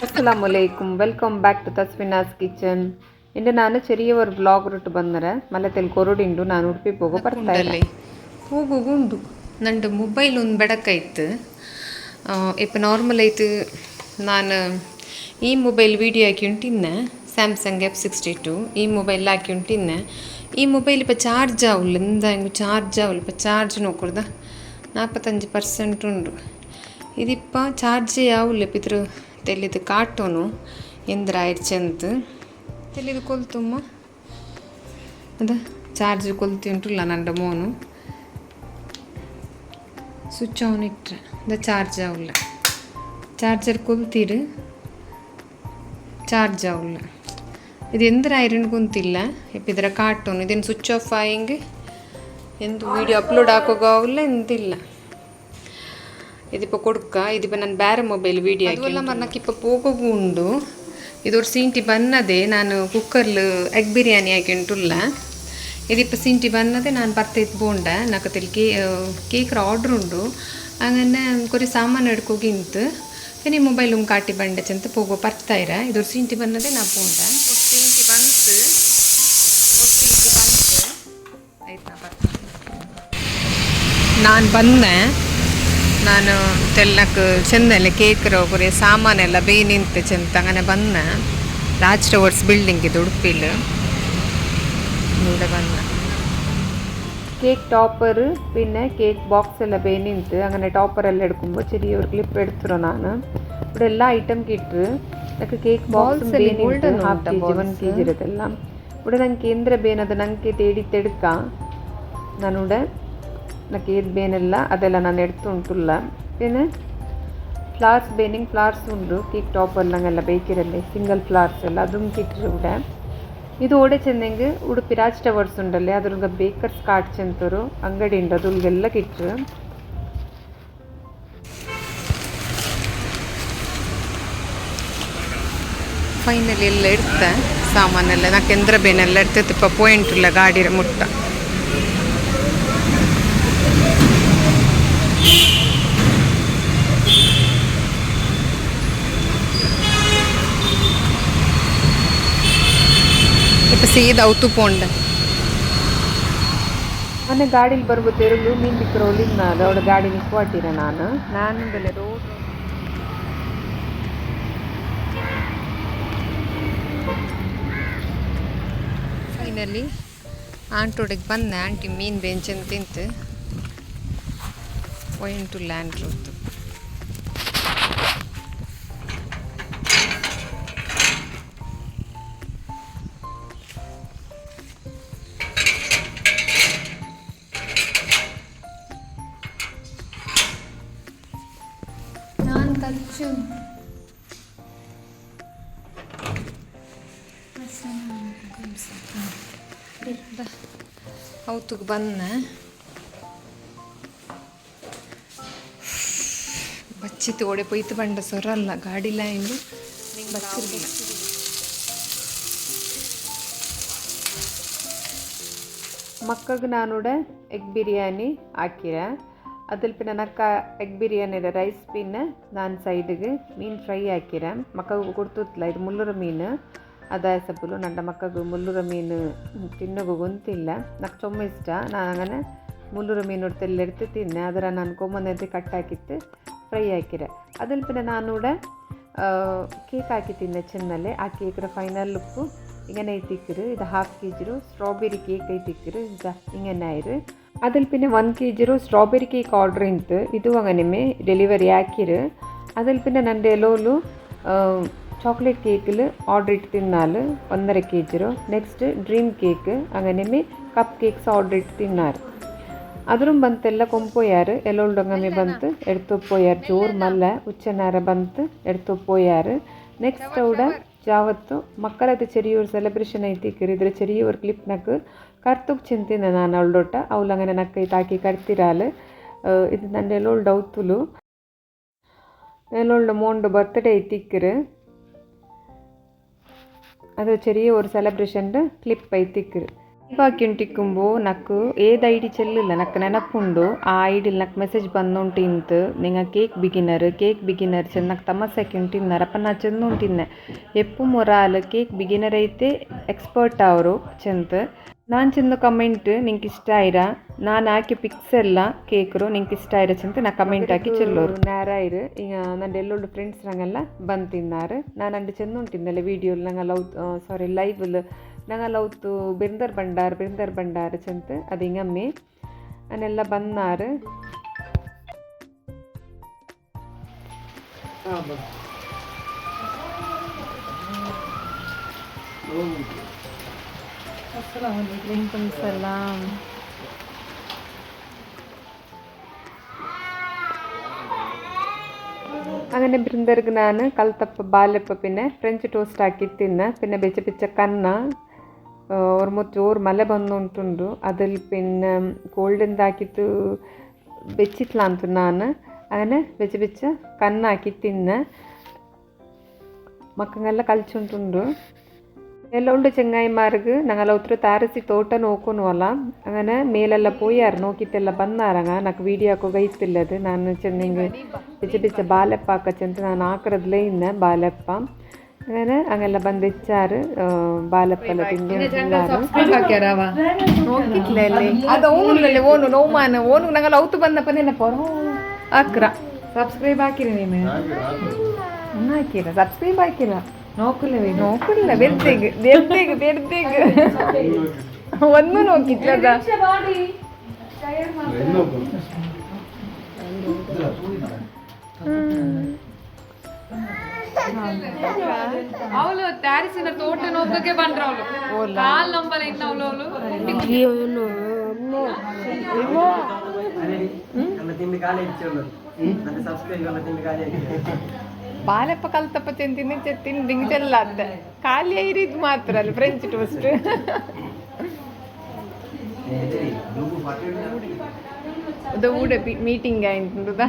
ಅಸ್ಸಲಾಮ್ ಅಲೈಕುಮ್ welcome back to Taswina's kitchen ಇಂದು ನಾನು ಚೆರಿಯ ஒரு blog root ಬಂದರೆ ಮಲ್ಲ ತೆಲ್ ಕೊರಡಿಂಡು ನಾನು ಉಡುಪಿ ಹೋಗೋ ಬರ್ತಾ ಇಲ್ಲ ಹೋಗು ಉಂಡು ನಂದು ಮೊಬೈಲ್ ಒಂದು ಬೆಡಕಾಯ್ತು ಇಪ್ಪ ನಾರ್ಮಲ್ ಆಯ್ತು ನಾನು ಈ ಮೊಬೈಲ್ ವೀಡಿಯೋ ಹಾಕಿ ಉಂಟಿನ್ನೆ ಸ್ಯಾಮ್ಸಂಗ್ ಎಫ್ ಸಿಕ್ಸ್ಟಿ ಟು ಈ ಮೊಬೈಲ್ ಹಾಕಿ ಉಂಟಿನ್ನೆ ಈ ಮೊಬೈಲ್ ಇಪ್ಪ ಚಾರ್ಜ್ ಆವುಲ್ಲ ಇಂದ ಹಿಂಗೆ ಚಾರ್ಜ್ ಆವುಲ್ಲ ಇಪ್ಪ ಚಾರ್ಜ್ ನೋಕೊಡ್ದ ನಾಲ್ಪತ್ತಂಜು ಪರ್ಸೆಂಟ್ ಉಂಡು ಇದಿಪ್ಪ ಚಾರ್ಜೇ ಆವುಲ್ಲ ಇದ್ರ ತೆಲಿದು ಕಾಟೋನು ಎಂದ್ರ ಆಯ್ಚಂತ ತೆಲಿದು ಕೊಲ್ತುಮ್ಮ ಅದ ಚಾರ್ಜ್ ಕೊಲ್ತಿ ಉಂಟುಲ್ಲ ನಂಡ ಮೋನು ಸ್ವಿಚ್ ಆನ್ ಇಟ್ಟರೆ ಅದ ಚಾರ್ಜ್ ಆವುಲ್ಲ ಚಾರ್ಜರ್ ಕೊಲ್ತೀರು ಚಾರ್ಜ್ ಆವುಲ್ಲ ಇದು ಎಂದ್ರ ಐರನ್ ಕುಂತಿಲ್ಲ ಇಪ್ಪ ಇದರ ಕಾರ್ಟೂನ್ ಇದೇನು ಸ್ವಿಚ್ ಆಫ್ ಆಯಿಂಗ್ ಎಂದು ವೀಡಿಯೋ ಅಪ್ಲೋಡ್ ಹಾಕೋಗಾವಿಲ್ಲ ಎಂತಿಲ್ಲ ಇದಿಪ್ಪ ಕೊಡ್ಕ ಇದಿಪ್ಪ ನನ್ನ ಬೇರೆ ಮೊಬೈಲ್ ವೀಡಿಯೋ ಹಾಕಿಲ್ಲ ಮರ್ನಕ್ಕೆ ಇಪ್ಪ ಪೋಗೋಗು ಉಂಡು ಇದೊರು ಸೀಂಟಿ ಬನ್ನದೆ ನಾನು ಕುಕ್ಕರ್ಲು ಎಗ್ ಬಿರಿಯಾನಿ ಹಾಕಿಂಟುಲ್ಲ ಇದಿಪ್ಪ ಸೀಂಟಿ ಬನ್ನದೆ ನಾನು ಬರ್ತೈತ್ ಬೋಂಡ ನಾಕ ತೆಲ್ ಕೇ ಕೇಕ್ರ ಆರ್ಡ್ರ್ ಉಂಡು അങ്ങനെ കുറേ സാമാൻ എടുക്കുകയിന്ത് പിന്നെ ഈ മൊബൈലും കാട്ടി ബണ്ട ചെന്ന് പോകുക പർത്തായിര ഇതൊരു സീൻറ്റി ബന്നതെ ನಾ പോണ്ട ಸೀಂಟಿ ಬಂತು ಸೀಂಟಿ ಬಂತು ಆಯ್ತು ನಾ ನಾನು ಬಂದೆ ನಾನು ತೆಲ್ಲಕ್ಕೆ ಚೆಂದಲ್ಲ ಕೇಕ್ರ ಕುರಿ ಸಾಮಾನೆಲ್ಲ ಬೇನಿಂತೆ ಚೆಂದ ಅಂಗನೆ ಬಂದೆ ರಾಜ್ ಟವರ್ಸ್ ಬಿಲ್ಡಿಂಗ್ ಇದು ಉಡುಪಿಲಿ ഇവിടെ വന്ന് കേക്ക് ടോപ്പർ പിന്നെ കേക്ക് ബോക്സ് എല്ലാം പേനിന്ത് അങ്ങനെ ടോപ്പർ എല്ലാം എടുക്കുമ്പോൾ ചെറിയ ഒരു ക്ലിപ്പ് എടുത്തിരുന്നാണ് ഇവിടെ എല്ലാ ഐറ്റം കിട്ട് എനിക്ക് cake box half K G one K G ഇരതെല്ലാം ഇവിടെ ഞങ്ങൾക്ക് എന്തിനാ ബേനത് ഞങ്ങൾക്ക് തേടി തെടുക്കാം ഞാനിവിടെ నాకు ఏది ಬೇನೆಲ್ಲ ಅದೆಲ್ಲ ನಾನು ಎಡ್ತು ಉಂಟುಲ್ಲ പിന്നെ ಫ್ಲಾರ್ಸ್ ಬೇನಿಂಗ್ ಫ್ಲಾರ್ಸ್ ಉಂಡು ಕೇಕ್ ಟಾಪರ್ ನಂಗೆಲ್ಲ ಬೇಕಿರಲ್ಲಿ ಸಿಂಗಲ್ ಫ್ಲಾರ್ಸ್ ಎಲ್ಲ ಅದುಮ್ ಕಿಟ್ರು ಕೂಡ ಇದು ಓಡೆ ಚೆಂದಂಗೆ ಉಡುಪಿ ರಾಜ್ ಟವರ್ಸ್ ಉಂಡಲ್ಲಿ ಅದ್ರಂಗೆ ಬೇಕರ್ಸ್ ಕಾರ್ಟ್ ಚಂತರು ಅಂಗಡಿ ಉಂಡು ಅದುಲ್ಗೆಲ್ಲ ಕಿಟ್ರು ಫೈನಲಿ ಎಲ್ಲ ಇಡ್ತೆ ಸಾಮಾನೆಲ್ಲ ನಾಕೆಂದ್ರ ಬೇನೆಲ್ಲ ಇಡ್ತೈತೆ ಪಾಯಿಂಟ್ ಇಲ್ಲ ಗಾಡಿ ಮುಟ್ಟ ಸೀದಾ ಅವತ್ತು ಪೋಂಡ. ಮೊನ್ನೆ ಗಾಡಿಲಿ ಬರ್ಬೋ ತೆರಳು ಮೀನ್ ಬಿಕ್ಕರೋಲಿ ನಾನು ಅವಳ ಗಾಡಿ ನಿಕ್ವಾಟಿರ ನಾನು? ನಾನು ಬೆಲೆ ರೋಡ್ ಫೈನಲಿ ಆಂಟೋಡಿಗೆ ಬಂದೆ ಆಂಟಿ ಮೀನ್ ಬೆಂಚನ್ ತಿಂತು ಟು ಲ್ಯಾಂಡ್ ರೂತು ಕಚ್ಚು ಹೌತುಗೆ ಬಂದೆ ಬಚ್ಚಿತ್ತು ಓಡೆ ಪೊಯ್ತು ಬಂಡ ಸೊರಲ್ಲ ಗಾಡಿಲ ಎಂದು ಬಚ್ಚಿರ್ಲಿಲ್ಲ. ಮಕ್ಕಗೆ ನಾನು ಎಗ್ ಬಿರಿಯಾನಿ ಹಾಕಿರ. ಅದಲ್ಪ ನಕ್ಕ ಎಗ್ ಬಿರಿಯಾನಿ ರೈಸ್ ಪಿನ್ ನಾನು ಸೈಡಿಗೆ ಮೀನು ಫ್ರೈ ಹಾಕಿರ. ಮಕ್ಕಗೂ ಕೊಡ್ತಿತ್ತಲ್ಲ ಇದು ಮುಲ್ಲುರ ಮೀನು. ಅದಾಯ ಸಬ್ಬಲು ನನ್ನ ಮಕ್ಕಳಿಗೆ ಮುಲ್ಲುರ ಮೀನು ತಿನ್ನೋಗು ಗೊಂತಿಲ್ಲ. ನಕ್ಕೆ ಚೊಮ್ಮ ಇಷ್ಟ. ನಾನು ಹಂಗನೆ ಮುಲ್ಲುರ ಮೀನು ತೆಲ್ಲೆಡ್ತು ತಿನ್ನೆ. ಅದರ ನಾನು ಕೊಮ್ಮನಂತೆ ಕಟ್ ಹಾಕಿತ್ತು ಫ್ರೈ ಹಾಕಿರ. ಅದಲ್ಪ ನಾನು ಕೂಡ ಕೇಕ್ ಹಾಕಿ ತಿನ್ನೆ ಚೆನ್ನಲ್ಲೇ ಆ ಕೇಕ್ ರ ಫೈನಲ್ ಲುಕ್ ಇಂಗನೆ ತಿಕ್ಕಿರು. ಇದು ಹಾಫ್ ಕೆ ಜಿರು ಸ್ಟ್ರಾಬೆರಿ ಕೇಕ್ ಐತಿಕ್ಕಿರು ಇಂಗ ಇಂಗನೆ ಆಯಿರು അതിൽ പിന്നെ one K G strawberry cake order ചെയ്ത് ഇതും അങ്ങനെ ഡെലിവറി ആക്കിയത്. അതിൽ പിന്നെ നന്റെ എലോലു ചോക്ലേറ്റ് കേക്കിൽ ഓർഡർ ഇട്ട് തിന്നാൽ ഒന്നര K G next dream cake അങ്ങനെ കപ്പ് കേക്ക്സ് ഓർഡർ ഇട്ട് തിന്നാർ അതും ബന്ത്തല്ല കൊമ്പോയാർ എലോളുടെങ്ങനെ ബന്ത് എടുത്തു പോയാർ ചോർമല്ല ഉച്ചനാര ബന്ത് എടുത്തു പോയാർ നെക്സ്റ്റ് അവിടെ ചാവത്തു മക്കളത്തെ ചെറിയൊരു സെലിബ്രേഷൻ ആയി തീക്കരി ഇതിൽ ചെറിയൊരു ക്ലിപ്പിനൊക്കെ ನಕ್ ಕರ್ತುಕ್ ಚಿಂತಿನ ನಾನು ಅವಳೊಟ್ಟ ಅವಳಂಗನೆ ನಕ್ಕ ಇತಾಕಿ ಕರ್ತಿರಾಲು ಇದು ನನ್ನ ಎಲ್ಲೋಳ್ಡು ಔತುಲು ಎಲ್ಲೋಳ್ಡು മോണ്ട് ബർത്ത്ഡേ ಐತಿಕ್ಕರು ಅದು ചെറിയ ഒരു സെലിബ്രേഷൻ്റെ ക്ലിപ്പ് ಐತಿಕ್ಕರು ಬಾಕಿಂಟಿಕ್ಕುಂಬು ನಕ್ಕು ಏದ್ ಐಡಿ ಚೆಲ್ಲಿಲ್ಲ ನಕ್ಕು ನೆನಪುಂಡು ಆ ಐಡಿಲ್ ನಕ್ ಮೆಸೇಜ್ ಬಂದುಂಟಿಂತು ನಿಂಗ ಕೇಕ್ ಬಿಗಿನರ್ ಕೇಕ್ ಬಿಗಿನರ್ ಚೆಂದ ನಕ್ ತಮಸಕ್ಕೆ ಉಂಟಿನ್ನಾರ ಅಪ್ಪ ನಾ ಚೆಂದ ಉಂಟಿನ್ನೆ ಎಪ್ಪು ಮೊರಾಲ್ ಕೇಕ್ ಬಿಗಿನರ್ ಐತೆ ಎಕ್ಸ್ಪರ್ಟ್ ಅವರು ಚೆಂದ ನಾನು ಚೆಂದ ಕಮೆಂಟ್ ನಿಂಗೆ ಇಷ್ಟ ಆಯ್ರ ನಾನು ಹಾಕಿ ಪಿಕ್ಸ್ ಎಲ್ಲ ಕೇಕ್ರು ನಿಂಗೆ ಇಷ್ಟ ಆಯ್ರ ಚಂತ ನಾ ಕಮೆಂಟ್ ಹಾಕಿ ಚೆಲ್ಲೋರು. ನೇರಾಯ್ರು ಈಗ ನಂದು ಎಲ್ಲೊಳ್ಳು ಫ್ರೆಂಡ್ಸ್ ನಂಗೆಲ್ಲ ಬಂದು ತಿನ್ನಾರು ನಾನು ಅಂಡು ಚೆಂದ ಉಂಟಿದ್ದಲ್ಲ ವೀಡಿಯೋಲ್ ನಂಗೆ ಲವ್ ಸಾರಿ ಲೈವಲ್ ನಂಗೆ ಲವ್ತು ಬಿರ್ದರ್ ಬಂಡಾರ್ ಬಿರ್ದರ್ ಬಂಡಾರ್ ಚಂತ ಅದು ಹಿಂಗಮ್ಮಿ ಅನ್ನೆಲ್ಲ ಬಂದಾರು. അസ്സലാമലൈക്കും സലാം അങ്ങനെ ബൃന്ദർക്ക് ഞാൻ കൽത്തപ്പ ബാലപ്പ പിന്നെ ഫ്രഞ്ച് ടോസ്റ്റ് ആക്കി തിന്ന് പിന്നെ ബെച്ച പിച്ച കന്ന ഒരു മുറ്റോർ മല ബന്നുണ്ടുണ്ട് അതിൽ പിന്നെ കോൾഡിന്താക്കിയിട്ട് വെച്ചിട്ടില്ലാന്ന് ഞാൻ അങ്ങനെ വെച്ച് വെച്ച് കന്നാക്കി തിന്ന്. മക്കങ്ങെല്ലാം കളിച്ചുകൊണ്ടുണ്ട് ಎಲ್ಲ ಉಂಡು ಚೆಂಗಾಯಿಮಾರ್ಗ್ ನಂಗಲ ಉತ್ರ ತಾರಸಿ ತೋಟ ನೋಕೋನುವಲ್ಲ ಅಂಗನೆ ಮೇಲೆಲ್ಲ ಪೋಯಾರ್ ನೋಕಿತ್ತೆಲ್ಲ ಬಂದಾರಂಗ ನಕ್ ವೀಡಿಯೋಕ್ಕೂ ಗೈತ್ತಿಲ್ಲದು ನಾನು ಚೆನ್ನಿಂಗ್ ಬಿಚ್ಚ ಬಿಚ್ಚ ಬಾಲೆಪ್ಪ ಹಾಕಚ್ಚಂತ ನಾನು ಆಕರದ್ಲೇ ಇನ್ನ ಬಾಲೆಪ್ಪ അങ്ങനെ അങ്ങനെല്ലാം ബന്ധിച്ചാറ് ബാലപ്പല തിന്നുന്നില്ലേ ഓನು ನೋಮಾನ ಓನು ನಂಗಲ್ಲ ಅವತ್ತು ಬಂದಪ್ಪ ನೆನಪೋ ಅಕ್ರ ಸಬ್ಸ್ಕ್ರೈಬ್ ಹಾಕಿರಿ ನೀನು ಹಾಕಿರ ಸಬ್ಸ್ಕ್ರೈಬ್ ಹಾಕಿರ ನೋಕುಲ್ಲವೇ ನೋಕುಲ್ಲ ಬೆರ್ತೆಗ್ ಬೆರ್ತೆಗ್ ಬೆರ್ತೆಗ್ ಒಂದು ನೋಕಿತ್ತದ ಅವಳು ತಯಾರಿಸಿದ ತೋಟ ನೋಕಕ್ಕೆ ಬಂದ್ರ ಅವಳು. ಕಾಲ್ ನಂಬರ್ ಇನ್ನ ಅವಳು ಅವಳು. ಬಾಲೆಪ್ಪ ಕಲ್ತಪ್ಪ ಚೆಂತಿನ ಚೆತ್ತಿನ ರಿಂಗ್ ಚೆಲ್ಲ ಅದ್ದ ಖಾಲಿ ಐರಿದ್ ಮಾತ್ರ ಅಲ್ಲಿ ಫ್ರೆಂಚ್ ಟೋಸ್ಟ್ ಅದು ಊಡ ಮೀಟಿಂಗ್ ಆಯ್ತದ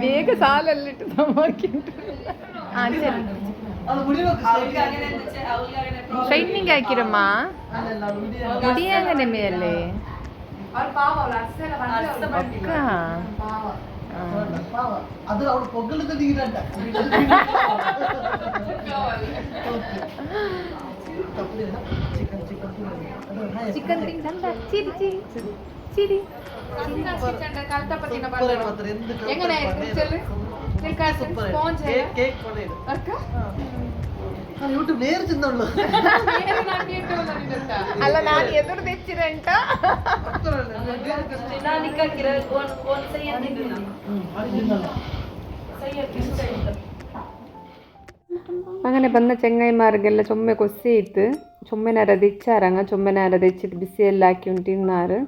ಬೇಗ ಸಾಲಲ್ಲಿಟ್ಟು ತಮಾಕಿಂಟು ಹಾಂ ಸರಿ ಶೈನಿಂಗ್ ಹಾಕಿರಮ್ಮ ಮುಡಿಯಾಗನೆ ಮೇಲೆ ಅಕ್ಕ അത് അവിടെ പൊക്കലത്തെ തീരണ്ട ചിക്കൻ ചിരി എങ്ങനെ ನೇರ ತಿಂದವಳು ಅಲ್ಲ ನಾನು ಎದುರು ತೆಚ್ಚಿರಂಟ അങ്ങനെ ಬಂದ ಚೆಂಗಾಯಿಮಾರಿಗೆಲ್ಲ ಚೊಮ್ಮೆ ಕೊಸ್ಸಿ ಇತ್ತು ಚೊಮ್ಮೆನಾರ ತೆಚ್ಚಾರಂಗ ಚೊಮ್ಮೆನಾರ ತೆಚ್ಚಿದ್ದು ಬಿಸಿ ಎಲ್ಲ ಹಾಕಿ ಉಂಟು ತಿನ್ನಾರು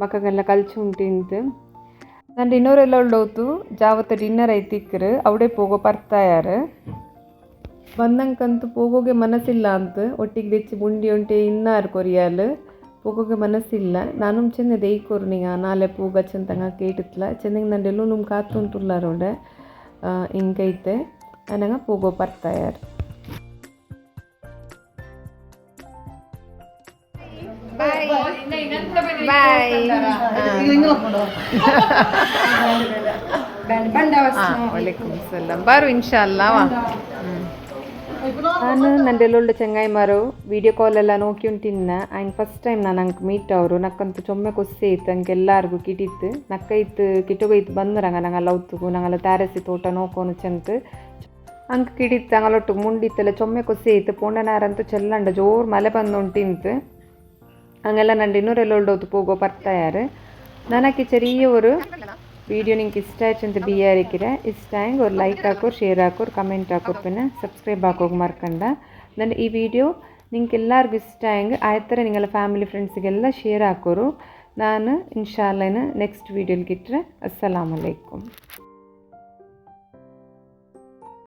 ಮಕ್ಕಗೆಲ್ಲ ಕಲ್ಚು ಉಂಟು ತಿಂತು ನಾನು ಡಿನ್ನರ್ ಎಲ್ಲ ಉಳ್ಳೋತು ಜಾವತ್ತ ಡಿನ್ನರ್ ಐತಿಕ್ಕರು ಅವಡೇ ಪೋಗೋ ಬರ್ತಾಯಾರು ಬಂದಂಕಂತೂ ಪೋಗೋಗೆ ಮನಸ್ಸಿಲ್ಲ ಅಂತ ಒಟ್ಟಿಗೆ ತೆಚ್ಚಿ ಬುಂಡಿ ಉಂಟೆ ಇನ್ನಾರು ಕೊರಿಯಾಲು ಪೋಗೋಗೆ ಮನಸ್ಸಿಲ್ಲ ನಾನು ಚೆಂದ ದೇಯ್ಕೋರು ನೀಗ ನಾಳೆ ಪೂಗ ಚೆಂತಂಗ ಕೇಟಿತ್ಲ ಚೆಂದಂಗೆ ನಂಡೆಲ್ಲೂ ನಿಮ್ಮ ಕಾತು ಉಂಟುಲ್ಲಾರೋಡೆ ಹಿಂಗೈತೆ ನನಗೆ ಪೋಗೋ ಬರ್ತಾಯಾರು ಬಾಯ್ ವಲೈಕುಮ್ ಸಲಾಮ್ ಬಾರು ಇನ್ಶಾಲ್ಲಾ ನಾನು ನಂದೆಲ್ಲೊಳ್ಳೆ ಚೆಂಗಾಯಿಮಾರು ವಿಡಿಯೋ ಕಾಲೆಲ್ಲ ನೋಕಿ ಉಂಟಿನ್ನ. ಆಯ್ನ್ ಫಸ್ಟ್ ಟೈಮ್ ನಾನು ಅಂಕ್ ಮೀಟ್ ಅವರು. ನಕ್ಕಂತೂ ಚೊಮ್ಮೆ ಕೊಸ್ಸೆ ಇತ್ತು. ಅಂಕ್ ಎಲ್ಲಾರ್ಗು ಕಿಟಿತ್ತು. ನಕ್ಕ ಇತ್ತು ಕಿಟೋಗೈತು ಬಂದ್ರಂಗ ನಂಗೆಲ್ಲ ಅವತ್ತುಗು ನಂಗೆಲ್ಲ ತಾರಸಿ ತೋಟ ನೋಕೋನು ಚೆಂತ. ಅಂಕ್ ಕಿಡಿತ್ತು. ಹಂಗಲ್ಲೊಟ್ಟು ಮುಂಡಿತ್ತಲ್ಲ ಚೊಮ್ಮೆ ಕೊಸೆ ಇತ್ತು. ಪೋಂಡನಾರಂತೂ ಚೆಲ್ಲಂಡ ಜೋರು ಮಲೆ ಬಂದು ಉಂಟಿಂತು. ಹಂಗೆಲ್ಲ ನಾನು ಇನ್ನೂರೆಲ್ಲ ಒಳ್ಳೆ ಹೋಗೋ ಬರ್ತಾಯಾರು ನನಗೆ ಚೆರಿಯ ஒரு ವೀಡಿಯೋ ನಿಂಗೆ ಇಷ್ಟ ಆಯ್ತು ಅಂತ ಬಿ ಯಾರಿಕಿರ ಇಷ್ಟ ಹೆಂಗೆ ಅವ್ರು ಲೈಕ್ ಹಾಕೋರು ಶೇರ್ ಹಾಕೋರು ಕಮೆಂಟ್ ಹಾಕೋರು ಪಿನ ಸಬ್ಸ್ಕ್ರೈಬ್ ಹಾಕೋಗಿ ಮರ್ಕಂಡ ನನ್ನ ಈ ವಿಡಿಯೋ ನಿಂಗೆಲ್ಲರಿಗೂ ಇಷ್ಟ ಹೆಂಗೆ ಆಯ್ತಾರೆ ನಿಂಗೆಲ್ಲ ಫ್ಯಾಮಿಲಿ ಫ್ರೆಂಡ್ಸಿಗೆಲ್ಲ ಶೇರ್ ಹಾಕೋರು ನಾನು ಇನ್ಶಾಲ್ಲೇನ ನೆಕ್ಸ್ಟ್ ವೀಡಿಯೋಲಿ ಇಟ್ಟರೆ ಅಸ್ಸಲಾಮಲೈಕುಮ್